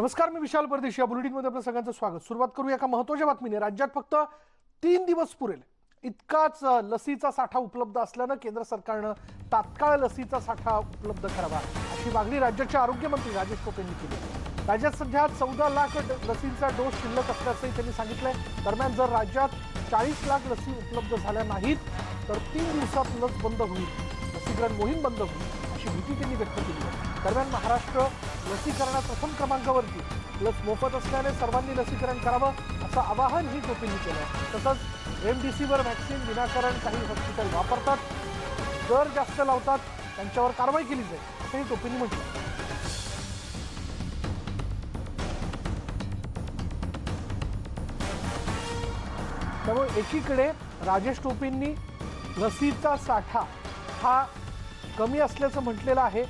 नमस्कार मी विशाल परदेशी. या बुलेटिनमध्ये आपलं सगळ्यांचं स्वागत. सुरुवात करू एका महत्त्वाच्या बातमीने. राज्यात फक्त तीन दिवस पुरेल. इतकाच लसीचा साठा उपलब्ध असल्यानं केंद्र सरकारनं तात्काळ लसीचा साठा उपलब्ध करावा अशी मागणी राज्याचे आरोग्यमंत्री राजेश टोपे यांनी केली राज्यात सध्या चौदा लाख ड- लसींचा डोस शिल्लक असल्याचंही त्यांनी सांगितलंय. दरम्यान जर राज्यात चाळीस लाख लसी उपलब्ध झाल्या नाहीत तर तीन दिवसात लस बंद होईल. लसीकरण मोहीम बंद होईल. अशी भीती त्यांनी व्यक्त केली आहे. दरम्यान महाराष्ट्र लसीकरणात प्रथम क्रमांकावरती. लस मोफत असल्याने सर्वांनी लसीकरण करावं असं आवाहन ही टोपींनी केलं आहे. तसंच रेमडिसिव्हिर व्हॅक्सिन विनाकारण काही हॉस्पिटल वापरतात. दर जास्त लावतात त्यांच्यावर कारवाई केली जाईल असंही टोपींनी म्हटलं त्यामुळे एकीकडे राजेश टोपींनी लसीचा साठा हा कमी असल्याचं म्हटलेलं आहे.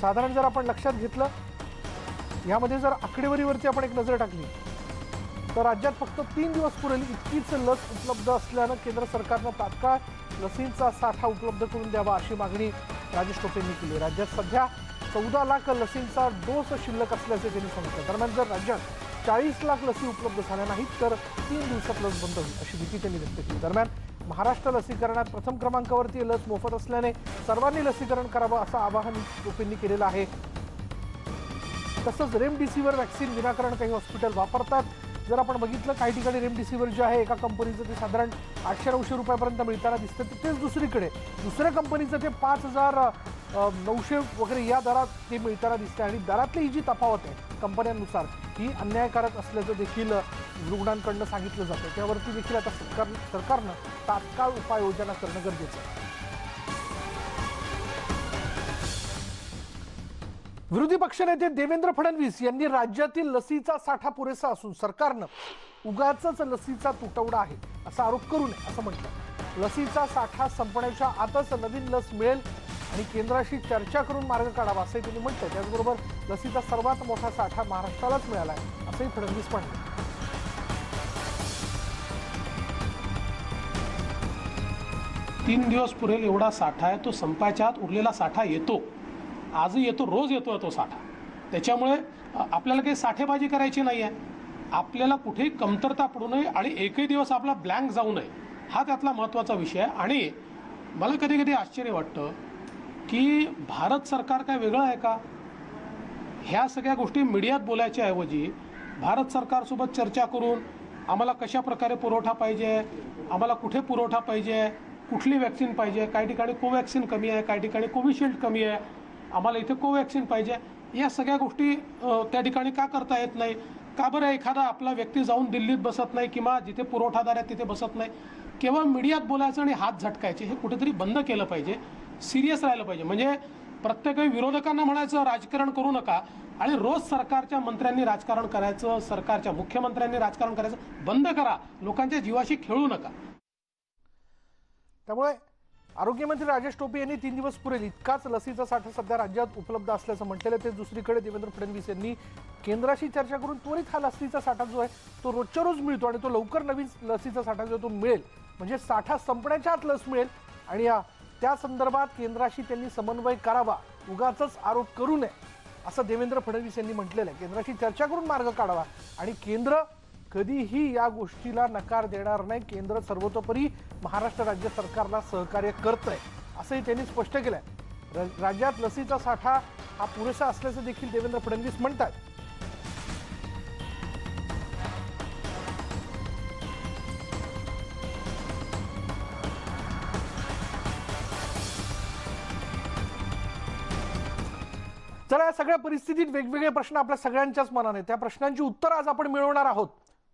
साधारण जर आपण लक्षात घेतलं यामध्ये जर आकडेवारीवरती आपण एक नजर टाकली तर राज्यात फक्त तीन दिवस पुरेल इतकीच लस उपलब्ध असल्यानं केंद्र सरकारनं तात्काळ लसींचा साठा उपलब्ध करून द्यावा अशी मागणी राजेश टोपेंनी केली. राज्यात सध्या चौदा लाख लसींचा डोस शिल्लक असल्याचे त्यांनी सांगितलं. दरम्यान जर राज्यात चाळीस लाख लसी उपलब्ध झाल्या नाहीत तर तीन दिवसात लस बंद होईल अशी भीती त्यांनी व्यक्त केली. दरम्यान महाराष्ट्र लसीकरणात प्रथम क्रमांकावरती लस मोफत असल्याने सर्वांनी लसीकरण करावं असं आवाहन टोपेंनी केलेलं आहे. तसंच रेमडिसिव्हिर व्हॅक्सिन विनाकारण काही हॉस्पिटल वापरतात. जर आपण बघितलं काही ठिकाणी रेमडिसिव्हिर जे आहे एका कंपनीचं ते साधारण आठशे नऊशे रुपयापर्यंत मिळताना दिसतं. तर तेच दुसरीकडे दुसऱ्या कंपनीचं ते पाच हजार नऊशे वगैरे या दरात ते मिळताना दिसते आणि दरातली ही जी तफावत आहे कंपन्यांनुसार ही अन्यायकारक असल्याचं देखील रुग्णांकडनं सांगितलं जातं. त्यावरती देखील आता सरकार सरकारनं तात्काळ उपाययोजना करणं गरजेचं आहे. विरोधी पक्षनेते देवेंद्र फडणवीस यांनी राज्यातील लसीचा साठा पुरेसा असून सरकारनं उगाच लसीचा तुटवडा आहे असा आरोप करू नये असं म्हटलं. लसीचा साठा संपण्याच्या आतच नवीन लस मिळेल आणि केंद्राशी चर्चा करून मार्ग काढावा असंही त्यांनी म्हटलं त्याचबरोबर लसीचा सर्वात मोठा साठा महाराष्ट्रालाच मिळाला आहे असंही फडणवीस म्हणाले. तीन दिवस पुरेल एवढा साठा आहे तो संपायच्या आत उरलेला साठा येतो. आजही येतो रोज येतो तो साठा. त्याच्यामुळे आपल्याला काही साठेबाजी करायची नाही आहे आपल्याला कुठेही कमतरता पडू नये आणि एकही दिवस आपला ब्लँक जाऊ नये. हा त्यातला महत्त्वाचा विषय आहे. आणि मला कधी कधी आश्चर्य वाटतं की भारत सरकार काय वेगळं आहे का? ह्या सगळ्या गोष्टी मीडियात बोलायच्या ऐवजी भारत सरकारसोबत चर्चा करून आम्हाला कशा प्रकारे पुरवठा पाहिजे आम्हाला कुठे पुरवठा पाहिजे कुठली वॅक्सिन पाहिजे काही ठिकाणी कोवॅक्सिन कमी आहे काही ठिकाणी कोविशिल्ड कमी आहे आम्हाला इथे कोवॅक्सिन पाहिजे. या सगळ्या गोष्टी त्या ठिकाणी का करता येत नाही? का बरं एखादा आपला व्यक्ती जाऊन दिल्लीत बसत नाही किंवा जिथे पुरवठादार आहे तिथे बसत नाही? केवळ मीडियात बोलायचं आणि हात झटकायचे हे कुठेतरी बंद केलं पाहिजे सिरियस राहिलं पाहिजे. म्हणजे प्रत्येक विरोधकांना म्हणायचं राजकारण करू नका आणि रोज सरकारच्या मंत्र्यांनी राजकारण करायचं सरकारच्या मुख्यमंत्र्यांनी राजकारण करायचं बंद करा. लोकांच्या जीवाशी खेळू नका. त्यामुळे आरोग्यमंत्री राजेश टोपे यांनी तीन दिवस पुरेल. इतकाच लसीचा साठा सध्या राज्यात उपलब्ध असल्याचं म्हटलेलं ते दुसरीकडे देवेंद्र फडणवीस यांनी केंद्राशी चर्चा करून त्वरित हा लसीचा साठा जो आहे तो रोजच्या रोज मिळतो आणि तो लवकर नवीन लसीचा साठा जो तो मिळेल. म्हणजे साठा संपण्याच्या आत लस मिळेल आणि या त्या संदर्भात केंद्राशी त्यांनी समन्वय करावा. उगाच आरोप करू नये असं देवेंद्र फडणवीस यांनी म्हटलेलं आहे. केंद्राशी चर्चा करून मार्ग काढावा आणि केंद्र कधीही या गोष्टीला नकार देणार नाही. केंद्र सर्वतोपरी महाराष्ट्र राज्य सरकारला सहकार्य करत आहे असंही त्यांनी स्पष्ट केलंय. र- राज्यात लसीचा साठा हा पुरेसा असल्याचं देखील देवेंद्र फडणवीस म्हणतात चला या सगळ्या परिस्थितीत वेगवेगळे प्रश्न आपल्या सगळ्यांच्याच मनाने त्या प्रश्नांची उत्तर आज आपण मिळवणार आहोत.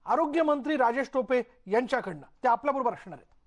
आरोग्यमंत्री राजेश टोपे यांच्याकडनं. ते आपल्याबरोबर असणार आहेत.